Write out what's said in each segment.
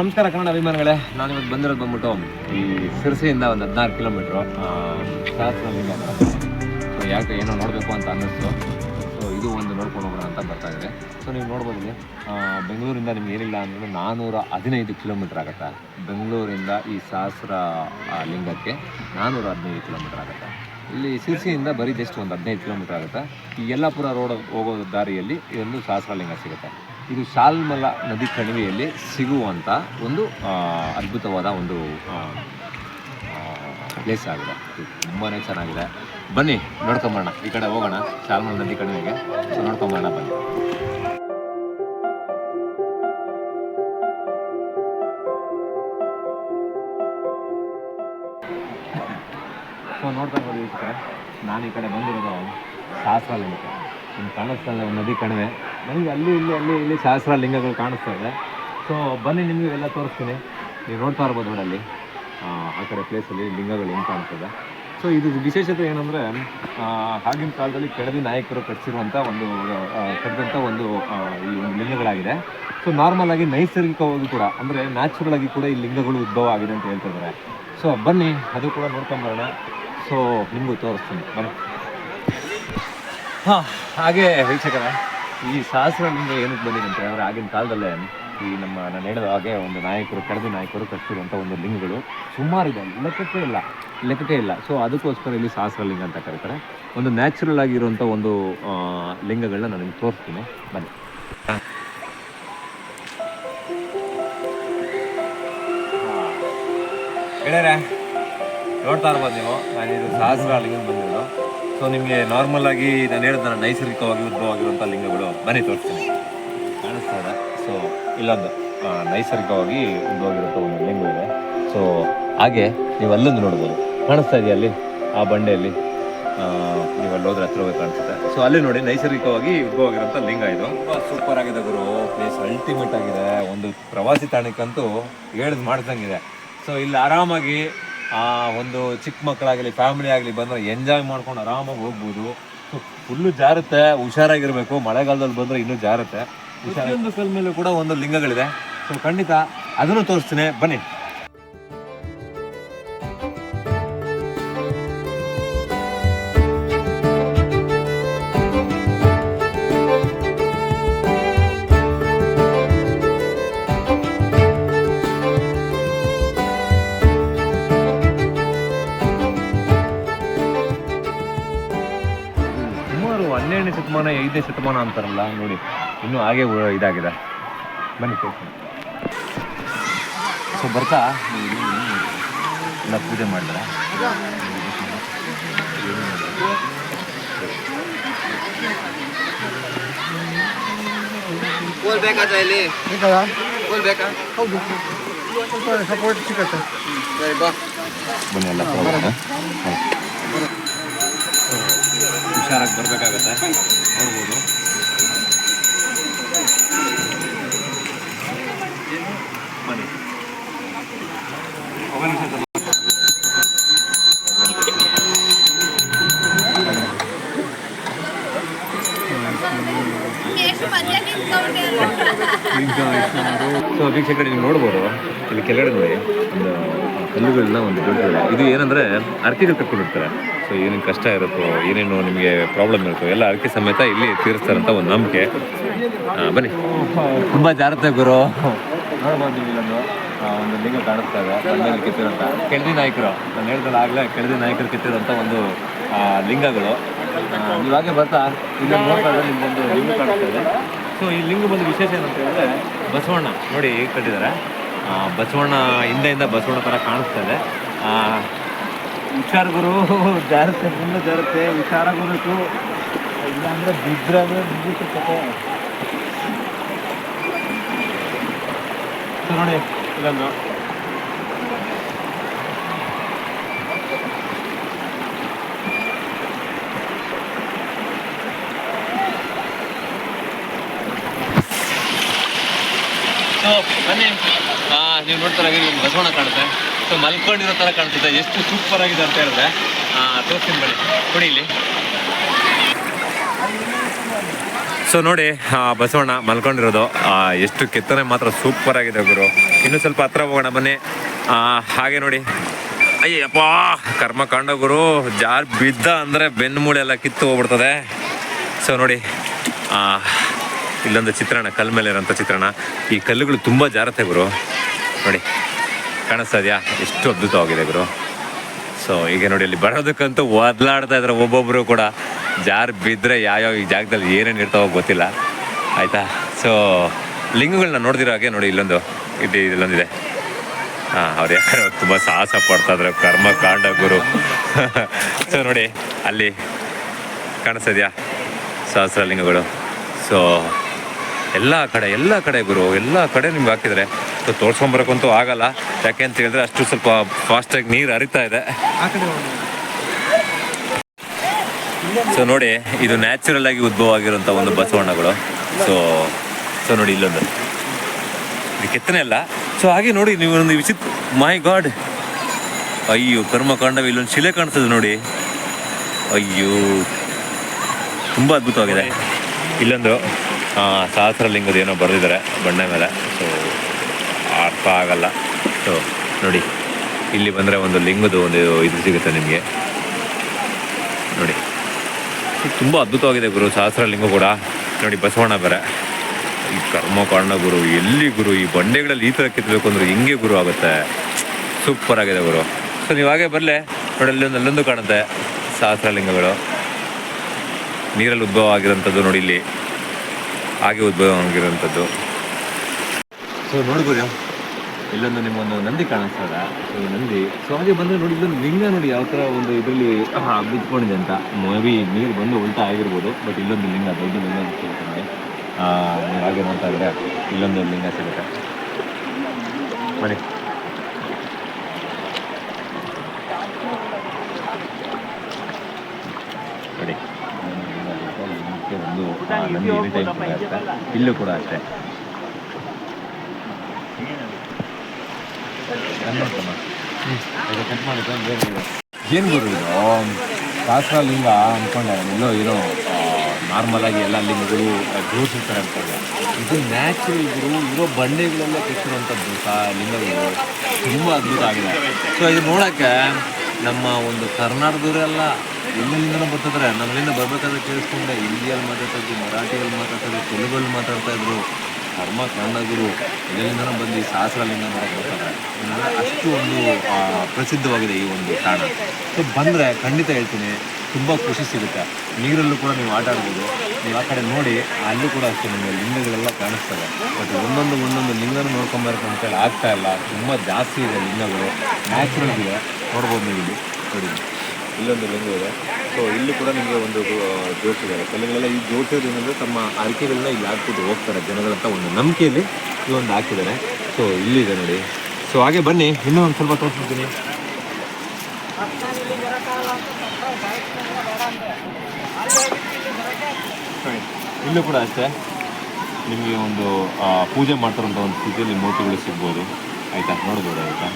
ನಮಸ್ಕಾರ ಕನ್ನಡ ಅಭಿಮಾನಿಗಳೇ. ನಾನು ಇವತ್ತು ಬಂದಿರೋದು ಬಂದ್ಬಿಟ್ಟು ಈ ಸಿರಸಿಯಿಂದ ಒಂದು ಹದಿನಾರು ಕಿಲೋಮೀಟ್ರು. ಸಹಸ್ರಲಿಂಗ ಸೊ ಯಾಕೆ ಏನೋ ನೋಡಬೇಕು ಅಂತ ಅನ್ನಿಸ್ತು. ಸೊ ಇದು ಒಂದು ನೋಡ್ಕೊಂಡು ಹೋಗೋಣ ಅಂತ ಬರ್ತಾ ಇದೆ ಸೊ ನೀವು ನೋಡ್ಬೋದು ಬೆಂಗಳೂರಿಂದ ನಿಮ್ಗೆ ಏನಿಲ್ಲ ಅಂದ್ರೆ ನಾನ್ನೂರ ಹದಿನೈದು ಕಿಲೋಮೀಟ್ರ್ ಆಗುತ್ತೆ. ಬೆಂಗಳೂರಿಂದ ಈ ಸಹಸ್ರ ಲಿಂಗಕ್ಕೆ ನಾನ್ನೂರ ಹದಿನೈದು ಕಿಲೋಮೀಟ್ರ್ ಆಗುತ್ತೆ. ಇಲ್ಲಿ ಸಿರ್ಸಿಯಿಂದ ಬರೀ ಜಸ್ಟ್ ಒಂದು ಹದಿನೈದು ಕಿಲೋಮೀಟ್ರ್ ಆಗುತ್ತೆ. ಈ ಯಲ್ಲಾಪುರ ರೋಡ್ ಹೋಗೋ ದಾರಿಯಲ್ಲಿ ಇದೊಂದು ಸಹಸ್ರಲಿಂಗ ಸಿಗುತ್ತೆ. ಇದು ಶಾಲ್ಮಲ ನದಿ ಕಣಿವೆಯಲ್ಲಿ ಸಿಗುವಂಥ ಒಂದು ಅದ್ಭುತವಾದ ಒಂದು ಪ್ಲೇಸ್ ಆಗಿದೆ. ತುಂಬಾ ಚೆನ್ನಾಗಿದೆ. ಬನ್ನಿ ನೋಡ್ಕೊಂಬರೋಣ ಈ ಕಡೆ ಹೋಗೋಣ, ಶಾಲ್ಮಲ ನದಿ ಕಣಿವೆಗೆ. ನೋಡ್ಕೊಂಬರೋಣ ಬನ್ನಿ. ಸೊ ನೋಡ್ತಾ ವೀಕ್ಷಕರೇ ನಾನು ಈ ಕಡೆ ಬಂದಿರೋದು ಸಹಸ್ರಲಿಂಗಕ್ಕೆ ನಿಮ್ಮ ಕಾಣಿಸ್ತಾ ಇದೆ ನದಿ ಕಣಿವೆ. ನನಗೆ ಅಲ್ಲಿ ಇಲ್ಲಿ ಅಲ್ಲಿ ಇಲ್ಲಿ ಸಹಸ್ರ ಲಿಂಗಗಳು ಕಾಣಿಸ್ತಾ ಇದೆ. ಸೊ ಬನ್ನಿ ನಿಮಗೆ ಎಲ್ಲ ತೋರಿಸ್ತೀನಿ. ನೀವು ನೋಡ್ತಾ ಇರ್ಬೋದು ನೋಡಲ್ಲಿ. ಆ, ಕಡೆ ಪ್ಲೇಸಲ್ಲಿ ಲಿಂಗಗಳು ಏನು ಕಾಣಿಸ್ತದೆ. ಸೊ ಇದು ವಿಶೇಷತೆ ಏನಂದರೆ ಆಗಿನ ಕಾಲದಲ್ಲಿ ಕೆಳದಿ ನಾಯಕರು ಕಟ್ಟಿಸಿರುವಂಥ ಒಂದು ಕಟ್ಟಿದಂಥ ಒಂದು ಈ ಒಂದು ಲಿಂಗಗಳಾಗಿದೆ. ಸೊ ನಾರ್ಮಲ್ ಆಗಿ ನೈಸರ್ಗಿಕವಾಗಿ ಕೂಡ ಅಂದರೆ ನ್ಯಾಚುರಲ್ ಆಗಿ ಕೂಡ ಈ ಲಿಂಗಗಳು ಉದ್ಭವ ಆಗಿದೆ ಅಂತ ಹೇಳ್ತಿದ್ದಾರೆ ಸೊ ಬನ್ನಿ ಅದು ಕೂಡ ನೋಡ್ಕೊಂಬರೋಣ ಸೊ ನಿಮಗೂ ತೋರಿಸ್ತೀನಿ. ಬನ್ನಿ. ಹಾಂ, ಹಾಗೆ ವೀಕ್ಷಕರ, ಈ ಸಹಸ್ರಲಿಂಗ ಏನಕ್ಕೆ ಬಂದಿದೆ ಅಂತ ಹೇಳಿದ್ರೆ ಆಗಿನ ಕಾಲದಲ್ಲೇ ಈ ನಮ್ಮ ನಾನು ಹೇಳಿದ ಹಾಗೆ ಒಂದು ನಾಯಕರು, ಕಡದಿ ನಾಯಕರು ಕಟ್ಟಿರುವಂಥ ಒಂದು ಲಿಂಗಗಳು ಸುಮಾರಿದೆ ಲೆಕ್ಕಕ್ಕೆ ಇಲ್ಲ ಲೆಕ್ಕಕ್ಕೆ ಇಲ್ಲ. ಸೊ ಅದಕ್ಕೋಸ್ಕರ ಇಲ್ಲಿ ಸಹಸ್ರಲಿಂಗ ಅಂತ ಕರೀತಾರೆ. ಒಂದು ನ್ಯಾಚುರಲ್ ಆಗಿರುವಂಥ ಒಂದು ಲಿಂಗಗಳನ್ನ ನಾನು ನಿಮ್ಗೆ ತೋರಿಸ್ತೀನಿ. ಬನ್ನಿ. ನೋಡ್ತಾ ಇರ್ಬೋದು ನೀವು. ನಾನು ಇದು ಸಹಸ್ರ ಲಿಂಗ ಬಂದಿರೋದು. ಸೊ ನಿಮಗೆ ನಾರ್ಮಲ್ ಆಗಿ ನಾನು ಹೇಳಿದ ನೈಸರ್ಗಿಕವಾಗಿ ಉದ್ಭವವಾಗಿರುವಂಥ ಲಿಂಗಗಳು ಬನ್ನಿ ತೋರಿಸ್ತೀನಿ. ಕಾಣಿಸ್ತಾ ಇದೆ? ಸೊ ಇಲ್ಲೊಂದು ನೈಸರ್ಗಿಕವಾಗಿ ಉದ್ಭವಾಗಿರುವಂಥ ಒಂದು ಲಿಂಗ ಇದೆ ಸೊ ಹಾಗೆ ನೀವು ಅಲ್ಲೊಂದು ನೋಡ್ಬೋದು. ಕಾಣಿಸ್ತಾ ಇದೆಯಾ ಅಲ್ಲಿ? ಆ ಬಂಡೆಯಲ್ಲಿ ನೀವು ಅಲ್ಲಿ ಹೋದ್ರೆ ಹತ್ರ ಹೋಗಿ ಕಾಣಿಸುತ್ತೆ. ಸೊ ಅಲ್ಲಿ ನೋಡಿ ನೈಸರ್ಗಿಕವಾಗಿ ಉದ್ಭವವಾಗಿರುವಂಥ ಲಿಂಗ ಇದು. ಸೂಪರ್ ಆಗಿದೆ ಗುರು. ಪ್ಲೇಸ್ ಅಲ್ಟಿಮೇಟ್ ಆಗಿದೆ. ಒಂದು ಪ್ರವಾಸಿ ತಾಣಕ್ಕಂತೂ ಹೇಳಿದ್ ಮಾಡ್ದಂಗಿದೆ. ಸೊ ಇಲ್ಲಿ ಆರಾಮಾಗಿ ಆ ಒಂದು ಚಿಕ್ಕ ಮಕ್ಕಳಾಗಲಿ ಫ್ಯಾಮಿಲಿ ಆಗಲಿ ಬಂದ್ರೆ ಎಂಜಾಯ್ ಮಾಡ್ಕೊಂಡು ಆರಾಮಾಗಿ ಹೋಗ್ಬೋದು. ಸೊ ಫುಲ್ಲು ಜಾರುತ್ತೆ, ಹುಷಾರಾಗಿರಬೇಕು. ಮಳೆಗಾಲದಲ್ಲಿ ಬಂದ್ರೆ ಇನ್ನೂ ಜಾರುತ್ತೆ. ಪ್ರತಿಯೊಂದು ಕಲ್ ಮೇಲೂ ಕೂಡ ಒಂದು ಲಿಂಗಗಳಿದೆ. ಸೊ ಖಂಡಿತ ಅದನ್ನು ತೋರಿಸ್ತೀನಿ. ಬನ್ನಿ. ಶತಮಾನ ಅಂತಾರಲ್ಲ ನೋಡಿ. ಇನ್ನೂ ಹಾಗೆ ಇದಾಗಿದೆ. ಬನ್ನಿ ಸೊ ಬರ್ತಾ? ಎಲ್ಲ ಪೂಜೆ ಮಾಡಿದ್ರೆ? ಸಪೋರ್ಟ್ ಸಿಗುತ್ತೆ. ಬನ್ನಿ ಎಲ್ಲ ಹುಷಾರಾಗಿ ಬರಬೇಕಾಗತ್ತೆ. ನೋಡ್ಬೋದು ಬನ್ನಿ ಹೋಗೋಣ ಸ್ವಲ್ಪ. ಸೊ ವೀಕ್ಷಕರೇ ನೀವು ನೋಡ್ಬೋದು ಇಲ್ಲಿ ಕೆಳಗಡೆ ನೋಡಿ ಒಂದು ಕಲ್ಲುಗಳನ್ನ ಒಂದು ದೊಡ್ಡ ಏನಂದ್ರೆ ಅರ್ಕೆಗಳು ಕಟ್ಕೊಂಡಿರ್ತಾರೆ ಸೊ ಏನೇನು ಕಷ್ಟ ಇರುತ್ತೋ ಏನೇನು ನಿಮಗೆ ಪ್ರಾಬ್ಲಮ್ ಇರುತ್ತೋ ಎಲ್ಲ ಅರ್ಕೆ ಸಮೇತ ಇಲ್ಲಿ ತೀರಿಸ್ತಾರಂತ ಒಂದು ನಂಬಿಕೆ. ಬನ್ನಿ. ತುಂಬ ಜಾಗ್ರತೆ ಗುರು. ನೋಡ್ಬೋದು ನೀವು ಇಲ್ಲೊಂದು ಒಂದು ಲಿಂಗ ಕಾಣಿಸ್ತಾ ಇದೆ ಕೆತ್ತಿರೋಂಥ ಕೆಳದಿ ನಾಯಕರು ನಾನು ಹೇಳ್ದಲ್ಲ ಆಗಲೇ ಕೆಳದಿ ನಾಯಕರು ಕೆತ್ತಿರೋಂಥ ಒಂದು ಲಿಂಗಗಳು. ಇವಾಗೆ ಬರ್ತಾ ಇಲ್ಲಿ ನೋಡ್ತಾ ಇದ್ರೆ ನಿಮ್ಗೊಂದು ಲಿಂಗ ಕಾಣಿಸ್ತಾ ಇದೆ. ಸೊ ಈ ಲಿಂಗ ಬಂದು ವಿಶೇಷ ಏನಂತ ಹೇಳಿದ್ರೆ ಬಸವಣ್ಣ. ನೋಡಿ ಹೇಗೆ ಕಟ್ಟಿದ್ದಾರೆ. ಬಸವಣ್ಣ ಹಿಂದೆಯಿಂದ ಬಸವಣ್ಣ ಥರ ಕಾಣಿಸ್ತಾ ಇದೆ. ಹುಷಾರ್ ಗುರು, ಜಾರತ್ತೆ ಮುಂದೆ ಜಾರತ್ತೆ. ಗುರುತು ಇಲ್ಲಾಂದ್ರೆ ಬಿದ್ರೆ ಬಿದ್ದಿತ್ತು ಕತೆ. ನೋಡಿ, ಇದೊಂದು. ಸೊ ಬನ್ನಿ. ನೀವು ನೋಡ್ತಾರೆ ಬಸವಣ್ಣ ಕಾಣುತ್ತೆ. ಸೊ ಮಲ್ಕೊಂಡಿರೋ ಥರ ಕಾಣ್ತಿದೆ. ಎಷ್ಟು ಸೂಪರ್ ಆಗಿದೆ ಅಂತ ಹೇಳಿದ್ರೆ ತೋರಿಸ್ತೀನಿ ಬನ್ನಿ. ಕೊಡಿ ಇಲ್ಲಿ. ಸೊ ನೋಡಿ ಬಸವಣ್ಣ ಮಲ್ಕೊಂಡಿರೋದು ಎಷ್ಟು ಕೆತ್ತನೆ ಮಾತ್ರ ಸೂಪರ್ ಆಗಿದೆ ಗುರು. ಇನ್ನು ಸ್ವಲ್ಪ ಹತ್ರ ಹೋಗೋಣ, ಬನ್ನಿ. ಹಾಗೆ ನೋಡಿ. ಅಯ್ಯಪ್ಪ ಕರ್ಮಕಾಂಡ ಗುರು. ಜಾರ್ ಬಿದ್ದ ಅಂದರೆ ಬೆನ್ನು ಎಲ್ಲ ಕಿತ್ತು ಹೋಗ್ಬಿಡ್ತದೆ. ಸೊ ನೋಡಿ ಇಲ್ಲೊಂದು ಚಿತ್ರಣ ಕಲ್ ಮೇಲೆ ಇರೋಂಥ ಚಿತ್ರಣ. ಈ ಕಲ್ಲುಗಳು ತುಂಬ ಜಾರತ್ತೆ ಗುರು. ನೋಡಿ. ಕಾಣಿಸ್ತಾ ಇದೆಯಾ ಎಷ್ಟು ಅದ್ಭುತವಾಗಿದೆ ಗುರು. ಸೊ ಈಗ ನೋಡಿ, ಅಲ್ಲಿ ಬರೋದಕ್ಕಂತೂ ಒದ್ಲಾಡ್ತಾ ಇದ್ದಾರೆ ಒಬ್ಬೊಬ್ಬರು ಕೂಡ. ಜಾರ್ ಬಿದ್ದರೆ ಯಾವ್ಯಾವ ಈ ಜಾಗದಲ್ಲಿ ಏನೇನು ಇರ್ತಾವೋ ಗೊತ್ತಿಲ್ಲ. ಆಯಿತಾ? ಸೊ ಲಿಂಗಗಳನ್ನ ನೋಡಿದಿರೋ ಹಾಗೆ ನೋಡಿ ಇಲ್ಲೊಂದು. ಇದು ಇಲ್ಲೊಂದಿದೆ. ಹಾಂ, ಅವ್ರು ಯಾರು ತುಂಬ ಸಾಹಸ ಪಡ್ತಾ ಇದ್ದಾರೆ ಕರ್ಮ ಕಾಂಡ ಗುರು. ಸೊ ನೋಡಿ, ಅಲ್ಲಿ ಕಾಣಿಸ್ತಾ ಇದೆಯಾ ಸಹಸ್ರ ಲಿಂಗಗಳು. ಸೊ ಎಲ್ಲ ಕಡೆ ಎಲ್ಲ ಕಡೆ ಗುರು, ಎಲ್ಲ ಕಡೆ ನಿಮ್ಗೆ ಹಾಕಿದ್ದಾರೆ ಸೊ ತೋರ್ಸ್ಕೊಂಬರಕ್ಕಂತೂ ಆಗಲ್ಲ. ಯಾಕೆ ಅಂತ ಹೇಳಿದ್ರೆ ಅಷ್ಟು ಸ್ವಲ್ಪ ಫಾಸ್ಟಾಗಿ ನೀರು ಹರಿತಾ ಇದೆ. ಸೊ ನೋಡಿ, ಇದು ನ್ಯಾಚುರಲ್ ಆಗಿ ಉದ್ಭವ ಆಗಿರುವಂಥ ಒಂದು ಬಸವಣ್ಣಗಳು. ಸೊ ಸೊ ನೋಡಿ ಇಲ್ಲೊಂದು. ಇದು ಕೆತ್ತನೆ ಅಲ್ಲ. ಸೊ ಹಾಗೆ ನೋಡಿ ನೀವು ಒಂದು ವಿಚಿತ್ರ ಮೈ ಗಾಡ್ ಅಯ್ಯೋ, ಕರ್ಮಕಾಂಡವ, ಇಲ್ಲೊಂದು ಶಿಲೆ ಕಾಣಿಸ್ತದೆ ನೋಡಿ. ಅಯ್ಯೋ, ತುಂಬ ಅದ್ಭುತವಾಗಿದೆ. ಇಲ್ಲೊಂದು ಸಹಸ್ರಲಿಂಗದ ಏನೋ ಬರೆದಿದ್ದಾರೆ ಬಣ್ಣ ಮೇಲೆ. ಸೊ ಅರ್ಥ ಆಗಲ್ಲ. ಸೊ ನೋಡಿ, ಇಲ್ಲಿ ಬಂದರೆ ಒಂದು ಲಿಂಗದ ಒಂದು ಇದು ಸಿಗುತ್ತೆ ನಿಮಗೆ. ನೋಡಿ, ತುಂಬ ಅದ್ಭುತವಾಗಿದೆ ಗುರು ಸಹಸ್ರಲಿಂಗ ಕೂಡ. ನೋಡಿ, ಬಸವಣ್ಣ ಬೇರೆ. ಈ ಕರ್ಮಕಾಂಡ ಗುರು, ಎಲ್ಲಿ ಗುರು, ಈ ಬಂಡೆಗಳಲ್ಲಿ ಈ ಥರ ಕಿತ್ತಬೇಕು ಅಂದ್ರೆ ಹಿಂಗೆ ಗುರು ಆಗುತ್ತೆ. ಸೂಪರ್ ಆಗಿದೆ ಗುರು. ಸೊ ನೀವು ಹಾಗೆ ಬರಲೆ. ನೋಡಿ ಅಲ್ಲೊಂದು ಅಲ್ಲೊಂದು ಕಾಣುತ್ತೆ ಸಹಸ್ರಲಿಂಗಗಳು ನೀರಲ್ಲಿ ಉದ್ಭವ ಆಗಿರೋಂಥದ್ದು ನೋಡಿ ಇಲ್ಲಿ. ಹಾಗೆ ಉದ್ಭವ ಆಗಿರೋಂಥದ್ದು. ಸೊ ನೋಡ್ಬೋದು ಇಲ್ಲೊಂದು ನಿಮ್ಮೊಂದು ನಂದಿ ಕಾಣಿಸ್ತದ. ಈ ನಂದಿ. ಸೊ ಹಾಗೆ ಬಂದರೆ ನೋಡಿ ಲಿಂಗ ನೋಡಿ, ಯಾವ ಥರ ಒಂದು ಇದರಲ್ಲಿ ಬಿದ್ಕೊಂಡಿದೆ ಅಂತ. ಮೇಬಿ ನೀರು ಬಂದು ಉಲ್ಟಾ ಆಗಿರ್ಬೋದು, ಬಟ್ ಇಲ್ಲೊಂದು ಲಿಂಗ, ದೊಡ್ಡ ಲಿಂಗ ಸಿಗುತ್ತೆ ಹಾಗೆ ನೋಡ್ತಾ ಇದ್ರೆ ಇಲ್ಲೊಂದು ಲಿಂಗ ಸಿಗುತ್ತೆ. ಬನ್ನಿ. ನೋಡಿ ಒಂದು ಇಲ್ಲೂ ಕೂಡ ಅಷ್ಟೇ. ಏನು ಗುರು ಇದು? ಶಾಸ್ತ್ರ ಲಿಂಗ ಅಂದ್ಕೊಂಡೆ ಎಲ್ಲೋ ಇರೋ ನಾರ್ಮಲ್ ಆಗಿ ಎಲ್ಲ ಲಿಂಗಗಳು ಜೋಡಿಸಿರ್ತಾರೆ ಅನ್ಕೊಂಡೆ ಇದು ನ್ಯಾಚುರಲ್ ಗುರು, ಇರೋ ಬಂಡೆಗಳೆಲ್ಲ ಕೆತ್ತಿರುವಂಥದ್ದು ಸಹ ಲಿಂಗಗಳು ತುಂಬ ಅದ್ಭುತ ಆಗಿದೆ. ಸೊ ಇದು ನೋಡೋಕ್ಕೆ ನಮ್ಮ ಒಂದು ಕರ್ನಾಟಕದವರೆಲ್ಲ ಎಲ್ಲಿಂದನೂ ಬರ್ತಿದ್ರೆ ನಮ್ಮಲ್ಲಿಂದ ಬರ್ಬೇಕಾದ್ರೆ ಕೇಳಿಸ್ಕೊಂಡೆ, ಹಿಂದಿಯಲ್ಲಿ ಮಾತಾಡ್ತಾ ಇದ್ವಿ, ಮರಾಠಿಯಲ್ಲಿ ಮಾತಾಡ್ತಾ ಇದ್ವಿ, ತೆಲುಗಲ್ಲಿ ಮಾತಾಡ್ತಾ ಇದ್ರು. ಕರ್ಮ ಕನ್ನಡಗುರು ಎಲ್ಲೆಲ್ಲಿಂದನೂ ಬಂದು ಸಹಸ್ರಲಿಂಗ ನೋಡಕ್ಕೆ ಬರ್ತಾರೆ ಅಷ್ಟು ಒಂದು ಪ್ರಸಿದ್ಧವಾಗಿದೆ ಈ ಒಂದು ತಾಣ. ಸೊ ಬಂದರೆ ಖಂಡಿತ ಹೇಳ್ತೀನಿ, ತುಂಬ ಖುಷಿ ಸಿಗುತ್ತೆ. ನೀರಲ್ಲೂ ಕೂಡ ನೀವು ಆಟ ಆಡ್ಬೋದು. ನೀವು ಆ ಕಡೆ ನೋಡಿ, ಅಲ್ಲೂ ಕೂಡ ಅಷ್ಟೇ ನಿಮಗೆ ಲಿಂಗಗಳೆಲ್ಲ ಕಾಣಿಸ್ತವೆ ಬಟ್ ಒಂದೊಂದು ಒಂದೊಂದು ಲಿಂಗನ ನೋಡ್ಕೊಂಬರ್ಬೇಕು ಅಂತೇಳಿ ಆಗ್ತಾ ಇಲ್ಲ. ತುಂಬ ಜಾಸ್ತಿ ಇದೆ ಲಿಂಗಗಳು. ನ್ಯಾಚುರಲ್ ಇದೆ. ನೋಡ್ಬೋದು ನೀವು ಇಲ್ಲಿ. ನೋಡಿ. ಇಲ್ಲೊಂದು ಲಿಂಗ ಇದೆ. ಸೊ ಇಲ್ಲಿ ಕೂಡ ನಿಮಗೆ ಒಂದು ಜೋಡಿಸಿದ್ದಾರೆ ಕಲ್ಲುಗಳೆಲ್ಲ ಈ ಜೋಡಿಸೋದು ಏನಂದರೆ ತಮ್ಮ ಅರಿಕೆಗಳನ್ನ ಇಲ್ಲಿ ಹಾಕ್ಬಿಟ್ಟು ಹೋಗ್ತಾರೆ ಜನಗಳಂತ ಒಂದು ನಂಬಿಕೆಯಲ್ಲಿ ಇವೊಂದು ಹಾಕಿದ್ದಾರೆ. ಸೊ ಇಲ್ಲಿದೆ ನೋಡಿ. ಸೊ ಹಾಗೆ ಬನ್ನಿ. ಇನ್ನೂ ಒಂದು ಸ್ವಲ್ಪ ತೋರಿಸ್ಬಿಡ್ತೀನಿ ನೋಡಿ, ಇಲ್ಲೂ ಕೂಡ ಅಷ್ಟೇ. ನಿಮಗೆ ಒಂದು ಪೂಜೆ ಮಾಡ್ತಾರಂಥ ಒಂದು ಸ್ಥಿತಿಯಲ್ಲಿ ಮೂರ್ತಿಗಳು ಸಿಗ್ಬೋದು. ಆಯಿತಾ? ನೋಡ್ಬೋದು ಆಯಿತಾ?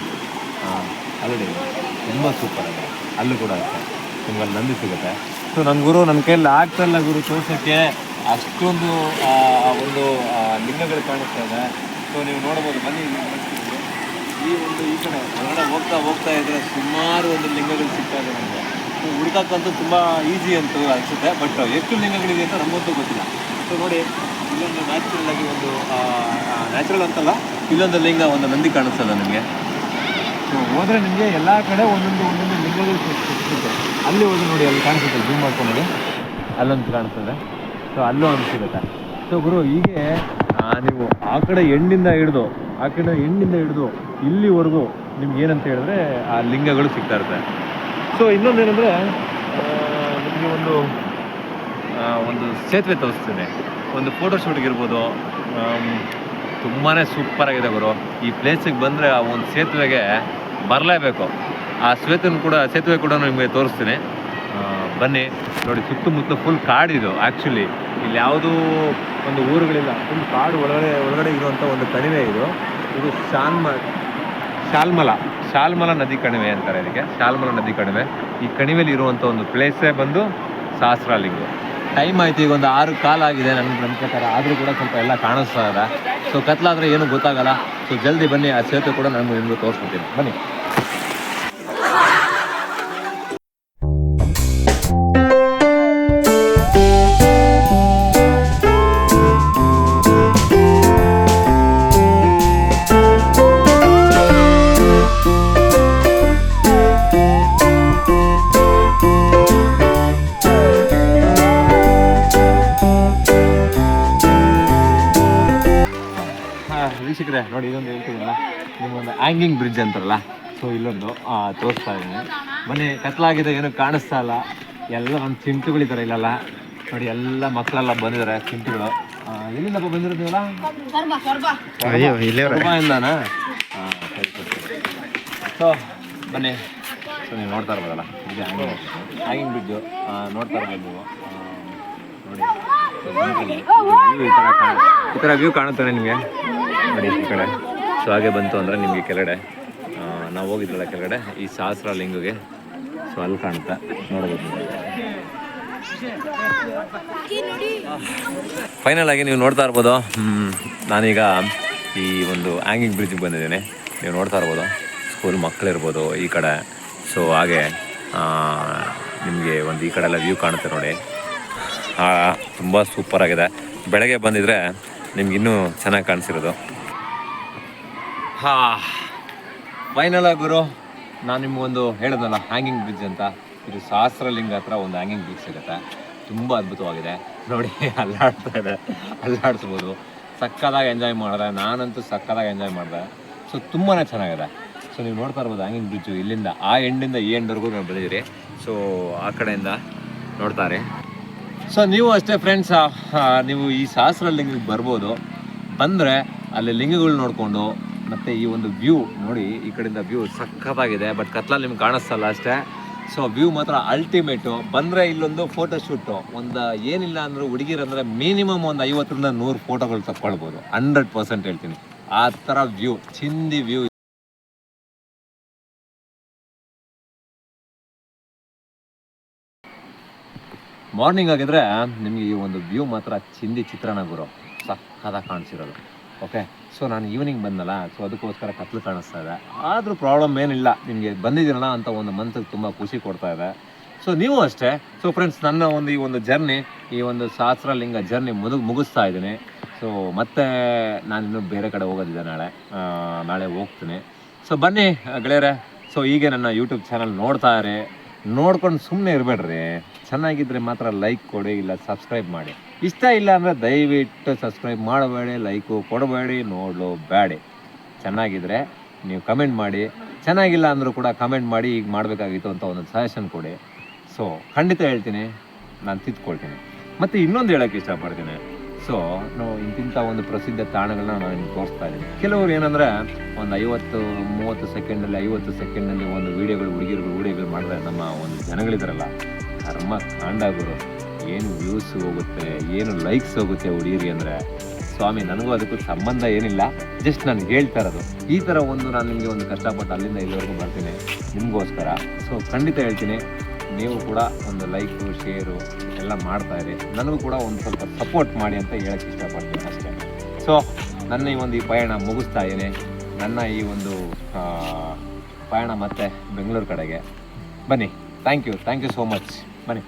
ಅಲ್ಲದೆ ತುಂಬ ಸೂಪರ್ ಅಲ್ಲೂ ಕೂಡ ಅಷ್ಟೇ. ನಿಮ್ಗೆ ನಂದಿ ಸಿಗುತ್ತೆ. ಸೊ ನನ್ನ ಗುರು ನನ್ನ ಕೈಯಲ್ಲಿ ಆಗ್ತಾಯಿಲ್ಲ ಗುರು ತೋರ್ಸೋಕ್ಕೆ. ಅಷ್ಟೊಂದು ಒಂದು ಲಿಂಗಗಳು ಕಾಣಿಸ್ತಾ ಇದೆ. ಸೊ ನೀವು ನೋಡ್ಬೋದು, ಬನ್ನಿ. ಈ ಒಂದು, ಈ ಕಡೆ ಹೊರಗಡೆ ಹೋಗ್ತಾ ಹೋಗ್ತಾ ಇದ್ರೆ ಸುಮಾರು ಒಂದು ಲಿಂಗಗಳು ಸಿಗ್ತಾ ಇದೆ ನಮಗೆ. ಸೊ ತುಂಬ ಈಸಿ ಅಂತ ಅನಿಸುತ್ತೆ ಬಟ್ ಎಷ್ಟು ಲಿಂಗಗಳಿದೆ ಅಂತ ನಮಗಂತೂ ಗೊತ್ತಿಲ್ಲ. ಸೊ ನೋಡಿ, ಇಲ್ಲೊಂದು ನ್ಯಾಚುರಲ್ ಆಗಿ ಒಂದು ನ್ಯಾಚುರಲ್ ಅಂತಲ್ಲ, ಇಲ್ಲೊಂದು ಲಿಂಗ, ಒಂದು ನಂದಿ ಕಾಣಿಸ್ತಲ್ಲ ನಿಮಗೆ. ಸೊ ಹೋದರೆ ನಿಮಗೆ ಎಲ್ಲ ಕಡೆ ಒಂದೊಂದು ಒಂದೊಂದು ಲಿಂಗಗಳು ಸಿಗ್ತದೆ. ಅಲ್ಲಿ ಹೋಗಿ ನೋಡಿ, ಅಲ್ಲಿ ಕಾಣಿಸುತ್ತೆ ಜೂಮ್ ಮಾಡ್ಕೊಂಡು ಅಲ್ಲೊಂದು ಕಾಣಿಸ್ತದೆ. ಸೊ ಅಲ್ಲೂ ಒಂದು ಸಿಗುತ್ತೆ ಸೊ ಗುರು, ಹೀಗೆ ನೀವು ಆ ಕಡೆ ಹೆಣ್ಣಿಂದ ಹಿಡಿದು, ಆ ಕಡೆ ಎಂಡಿಂದ ಹಿಡಿದು ಇಲ್ಲಿವರೆಗೂ ನಿಮ್ಗೆ ಏನಂತ ಹೇಳಿದ್ರೆ ಆ ಲಿಂಗಗಳು ಸಿಗ್ತಾ ಇರುತ್ತೆ. ಸೊ ಇನ್ನೊಂದೇನೆಂದರೆ ನಿಮಗೆ ಒಂದು ಒಂದು ಸೇತುವೆ ತೋರಿಸ್ತೇನೆ. ಒಂದು ಫೋಟೋ ಶೂಟ್ಗೆ ಇರ್ಬೋದು ತುಂಬಾ ಸೂಪರ್ ಆಗಿದೆ ಗುರು. ಈ ಪ್ಲೇಸಿಗೆ ಬಂದರೆ ಆ ಒಂದು ಸೇತುವೆಗೆ ಬರಲೇಬೇಕು. ಆ ಸೇತುವೆ ಕೂಡ ಸೇತುವೆ ಕೂಡ ನಿಮಗೆ ತೋರಿಸ್ತೀನಿ. ಬನ್ನಿ, ನೋಡಿ ಸುತ್ತಮುತ್ತ ಫುಲ್ ಕಾಡಿದು ಆ್ಯಕ್ಚುಲಿ ಇಲ್ಲಿ ಯಾವುದೂ ಒಂದು ಊರುಗಳಿಲ್ಲ. ಫುಲ್ ಕಾಡು ಒಳಗಡೆ ಒಳಗಡೆ ಇರುವಂಥ ಒಂದು ಕಣಿವೆ ಇದು. ಇದು ಶಾನ್ಮ ಶಾಲ್ಮಲ. ಶಾಲ್ಮಲ ನದಿ ಕಣಿವೆ ಅಂತಾರೆ ಇದಕ್ಕೆ. ಶಾಲ್ಮಲ ನದಿ ಕಣಿವೆ. ಈ ಕಣಿವೆಯಲ್ಲಿ ಇರುವಂಥ ಒಂದು ಪ್ಲೇಸೇ ಬಂದು ಸಹಸ್ರಲಿಂಗ. ಟೈಮ್ ಆಯಿತು, ಈಗ ಒಂದು ಆರು ಕಾಲ ಆಗಿದೆ ನನ್ನ ನನ್ನ ಪ್ರಕಾರ. ಆದರೂ ಕೂಡ ಸ್ವಲ್ಪ ಎಲ್ಲ ಕಾಣಿಸ್ತಾ ಇದೆ. ಸೊ ಕತ್ಲಾದರೆ ಏನು ಗೊತ್ತಾಗಲ್ಲ. ಸೊ ಜಲ್ದಿ ಬನ್ನಿ, ಆ ಸೇತುವೆ ಕೂಡ ನಾನು ನಿಮಗೆ ತೋರಿಸ್ಕೊಡ್ತೀನಿ. ಬನ್ನಿ. ವೀಕ್ಷಕರೇ ನೋಡಿ ಇದೊಂದು ಹೇಳ್ತಿದ್ದೀನಿ ನಿಮ್ಮೊಂದು ಹ್ಯಾಂಗಿಂಗ್ ಬ್ರಿಡ್ಜ್ ಅಂತಾರಲ್ಲ? ಸೊ ಇಲ್ಲೊಂದು ತೋರಿಸ್ತಾ ಇದ್ದೀನಿ. ಮನೆ ಕತ್ಲಾಗಿದೆ ಏನು ಕಾಣಿಸ್ತಾ ಇಲ್ಲ. ಎಲ್ಲ ನಮ್ಮ ಚಿಂಟುಗಳಿದ್ದಾರೆ ಇಲ್ಲಲ್ಲ? ನೋಡಿ ಎಲ್ಲ ಮಕ್ಕಳೆಲ್ಲ ಬಂದಿದ್ದಾರೆ ಚಿಂಟುಗಳು ಎಲ್ಲಿಂದಪ್ಪ ಬಂದಿರ್ತೀವಲ್ಲ ನೀವೆಲ್ಲ ಅಯ್ಯೋ ಇಲ್ಲೇ ಇಂದಾನಾ? ಸೊ ಬನ್ನಿ. ಸೊ ನೀವು ನೋಡ್ತಾ ಇರ್ಬೋದಲ್ಲ? ಇದು ಹ್ಯಾಂಗಿಂಗ್ ಬ್ರಿಡ್ಜು ನೋಡ್ತಾ ಇರ್ಬೋದು ನೀವು. View ಈ ಥರ ವ್ಯೂ ಕಾಣುತ್ತಾನೆ ನಿಮಗೆ? ನೋಡಿ ಈ ಕಡೆ. ಸೊ ಹಾಗೆ ಬಂತು ಅಂದರೆ ನಿಮಗೆ ಕೆಳಗಡೆ ನಾವು ಹೋಗಿದ್ರಲ್ಲ ಕೆಳಗಡೆ, ಈ ಸಹಸ್ರ ಲಿಂಗಿಗೆ. ಸೊ ಅಲ್ಲಿ ಕಾಣುತ್ತೆ. ನೋಡ್ಬೋದು ಫೈನಲ್ ಆಗಿ ನೀವು ನೋಡ್ತಾ ಇರ್ಬೋದು. ನಾನೀಗ ಈ ಒಂದು ಹ್ಯಾಂಗಿಂಗ್ ಬ್ರಿಡ್ಜಿಗೆ ಬಂದಿದ್ದೀನಿ. ನೀವು ನೋಡ್ತಾ ಇರ್ಬೋದು. ಸ್ಕೂಲ್ ಮಕ್ಕಳಿರ್ಬೋದು ಈ ಕಡೆ. ಸೊ ಹಾಗೆ ನಿಮಗೆ ಒಂದು ಈ ಕಡೆ ಎಲ್ಲ ವ್ಯೂ ಕಾಣುತ್ತೆ ನೋಡಿ. ತುಂಬ ಸೂಪರ್ ಆಗಿದೆ. ಬೆಳಗ್ಗೆ ಬಂದಿದ್ರೆ ನಿಮ್ಗಿನ್ನೂ ಚೆನ್ನಾಗಿ ಕಾಣಿಸಿರೋದು. ಹಾ ಫೈನಲ್ ಗುರು, ನಾನು ನಿಮಗೊಂದು ಹೇಳಿದ್ನಲ್ಲ ಹ್ಯಾಂಗಿಂಗ್ ಬ್ರಿಡ್ಜ್ ಅಂತ. ಇದು ಸಹಸ್ರಲಿಂಗ ಹತ್ರ ಒಂದು ಹ್ಯಾಂಗಿಂಗ್ ಬ್ರಿಡ್ಜ್ ಸಿಗುತ್ತೆ. ತುಂಬ ಅದ್ಭುತವಾಗಿದೆ. ನೋಡಿ, ಅಲ್ಲಾಡ್ತಾ ಇದೆ. ಅಲ್ಲಾಡಿಸ್ಬೋದು. ಸಕ್ಕದಾಗಿ ಎಂಜಾಯ್ ಮಾಡಿದೆ. ನಾನಂತೂ ಸಕ್ಕದಾಗಿ ಎಂಜಾಯ್ ಮಾಡಿದೆ. ಸೊ ತುಂಬಾ ಚೆನ್ನಾಗಿದೆ. ಸೊ ನೀವು ನೋಡ್ತಾ ಇರ್ಬೋದು ಹ್ಯಾಂಗಿಂಗ್ ಬ್ರಿಡ್ಜು ಇಲ್ಲಿಂದ, ಆ ಎಂಡಿಂದ ಈ ಎಂಡ್ವರೆಗೂ ನಾವು ಬಂದಿದ್ದೀರಿ. ಸೊ ಆ ಕಡೆಯಿಂದ ನೋಡ್ತಾರೆ. ಸೊ ನೀವು ಅಷ್ಟೇ ಫ್ರೆಂಡ್ಸ್ ನೀವು ಈ ಸಹಸ್ರ ಲಿಂಗಕ್ಕೆ ಬರ್ಬೋದು. ಬಂದರೆ ಅಲ್ಲಿ ಲಿಂಗಗಳು ನೋಡಿಕೊಂಡು ಮತ್ತು ಈ ಒಂದು ವ್ಯೂ ನೋಡಿ, ಈ ಕಡೆಯಿಂದ ವ್ಯೂ ಸಖತ್ತಾಗಿದೆ ಬಟ್ ಕತ್ಲಲ್ಲಿ ನಿಮ್ಗೆ ಕಾಣಿಸ್ತಲ್ಲ ಅಷ್ಟೇ. ಸೊ ವ್ಯೂ ಮಾತ್ರ ಅಲ್ಟಿಮೇಟು ಬಂದರೆ ಇಲ್ಲೊಂದು ಫೋಟೋ ಶೂಟು ಒಂದು ಏನಿಲ್ಲ ಅಂದ್ರೆ ಹುಡುಗಿರಂದರೆ ಮಿನಿಮಮ್ ಒಂದು ಐವತ್ತರಿಂದ ನೂರು ಫೋಟೋಗಳು ತಕ್ಕೊಳ್ಬೋದು. ಹಂಡ್ರೆಡ್ ಪರ್ಸೆಂಟ್ ಹೇಳ್ತೀನಿ. ಆ ಥರ ವ್ಯೂ ಚಿಂದಿ ವ್ಯೂ ಮಾರ್ನಿಂಗ್ ಆಗಿದ್ರೆ ನಿಮಗೆ ಈ ಒಂದು ವ್ಯೂ ಮಾತ್ರ ಚಿಂದಿ ಚಿತ್ರಣ ಗುರು. ಸಕ್ಕದಾಗಿ ಕಾಣಿಸಿರೋದು. ಓಕೆ ಸೊ ನಾನು ಈವ್ನಿಂಗ್ ಬಂದಲ್ಲ ಸೊ ಅದಕ್ಕೋಸ್ಕರ ಕತ್ಲು ಕಾಣಿಸ್ತಾ ಇದೆ. ಆದರೂ ಪ್ರಾಬ್ಲಮ್ ಏನಿಲ್ಲ. ನಿಮಗೆ ಬಂದಿದ್ದೀರಲ್ಲ ಅಂತ ಒಂದು ಮನಸ್ಸಿಗೆ ತುಂಬ ಖುಷಿ ಕೊಡ್ತಾ ಇದೆ. ಸೊ ನೀವು ಅಷ್ಟೇ. ಸೊ ಫ್ರೆಂಡ್ಸ್ ನನ್ನ ಒಂದು ಈ ಒಂದು ಜರ್ನಿ ಈ ಒಂದು ಸಹಸ್ರಲಿಂಗ ಜರ್ನಿ ಮುದು, ಮುಗಿಸ್ತಾ ಇದ್ದೀನಿ. ಸೊ ಮತ್ತೆ ನಾನು ಬೇರೆ ಕಡೆ ಹೋಗೋದಿದೆ ನಾಳೆ. ನಾಳೆ ಹೋಗ್ತೀನಿ. ಸೊ ಬನ್ನಿ, ಗೆಳೆಯರೆ. ಸೊ ಹೀಗೆ ನನ್ನ ಯೂಟ್ಯೂಬ್ ಚಾನಲ್ ನೋಡ್ತಾ ಇರಿ. ನೋಡ್ಕೊಂಡು ಸುಮ್ಮನೆ ಇರಬೇಡ್ರಿ. ಚೆನ್ನಾಗಿದ್ರೆ ಮಾತ್ರ ಲೈಕ್ ಕೊಡಿ, ಇಲ್ಲ ಸಬ್ಸ್ಕ್ರೈಬ್ ಮಾಡಿ. ಇಷ್ಟ ಇಲ್ಲ ಅಂದರೆ ದಯವಿಟ್ಟು ಸಬ್ಸ್ಕ್ರೈಬ್ ಮಾಡಬೇಡಿ ಲೈಕು ಕೊಡಬೇಡಿ, ನೋಡಲು ಬೇಡಿ ಚೆನ್ನಾಗಿದ್ರೆ ನೀವು ಕಮೆಂಟ್ ಮಾಡಿ. ಚೆನ್ನಾಗಿಲ್ಲ ಅಂದರೂ ಕೂಡ ಕಮೆಂಟ್ ಮಾಡಿ ಈಗ ಮಾಡಬೇಕಾಗಿತ್ತು ಅಂತ ಒಂದು ಸಜೆಷನ್ ಕೊಡಿ. ಸೊ ಖಂಡಿತ ಹೇಳ್ತೀನಿ, ನಾನು ತಿದ್ಕೊಳ್ತೀನಿ. ಮತ್ತು ಇನ್ನೊಂದು ಹೇಳೋಕ್ಕೆ ಇಷ್ಟಪಡ್ತೀನಿ. ಸೊ ನಾವು ಇಂತಿಂಥ ಒಂದು ಪ್ರಸಿದ್ಧ ತಾಣಗಳನ್ನ ನಾನು ನಿಮ್ಗೆ ತೋರಿಸ್ತಾ ಇದ್ದೀನಿ. ಕೆಲವರು ಏನಂದರೆ ಒಂದು ಐವತ್ತು, ಮೂವತ್ತು ಸೆಕೆಂಡಲ್ಲಿ ಐವತ್ತು ಸೆಕೆಂಡಲ್ಲಿ ಒಂದು ವೀಡಿಯೋಗಳು ಹುಡುಗಿರುಗಳು ವೀಡಿಯೋಗಳು ಮಾಡಿದ್ರೆ ನಮ್ಮ ಒಂದು ಜನಗಳಿದಾರಲ್ಲ ಕರ್ಮ ಕಾಂಡಾಗುರು ಏನು ವ್ಯೂಸ್ ಹೋಗುತ್ತೆ, ಏನು ಲೈಕ್ಸ್ ಹೋಗುತ್ತೆ ಹುಡುಗಿರಿಗೆ ಅಂದರೆ, ಸ್ವಾಮಿ, ನನಗೂ ಅದಕ್ಕೂ ಸಂಬಂಧ ಏನಿಲ್ಲ. ಜಸ್ಟ್ ನಾನು ಹೇಳ್ತಾ ಇರೋದು. ಈ ಥರ ಒಂದು ನಾನು ನಿಮಗೆ ಒಂದು ಕಷ್ಟಪಟ್ಟು ಅಲ್ಲಿಂದ ಇಲ್ಲಿವರೆಗೂ ಬರ್ತೀನಿ. ನಿಮಗೋಸ್ಕರ. ಸೊ ಖಂಡಿತ ಹೇಳ್ತೀನಿ. ನೀವು ಕೂಡ ಒಂದು ಲೈಕು ಶೇರು ಎಲ್ಲ ಮಾಡ್ತಾ ಇರಿ. ನನಗೂ ಕೂಡ ಒಂದು ಸ್ವಲ್ಪ ಸಪೋರ್ಟ್ ಮಾಡಿ ಅಂತ ಹೇಳಕ್ಕೆ ಇಷ್ಟಪಡ್ತೀನಿ ಅಷ್ಟೇ. ಸೊ ನನ್ನ ಈ ಒಂದು ಈ ಪಯಣ ಮುಗಿಸ್ತಾ ಇದ್ದೀನಿ. ನನ್ನ ಈ ಒಂದು ಪಯಣ ಮತ್ತೆ ಬೆಂಗಳೂರು ಕಡೆಗೆ. ಬನ್ನಿ. Thank you thank you so much ಬನ್ನಿ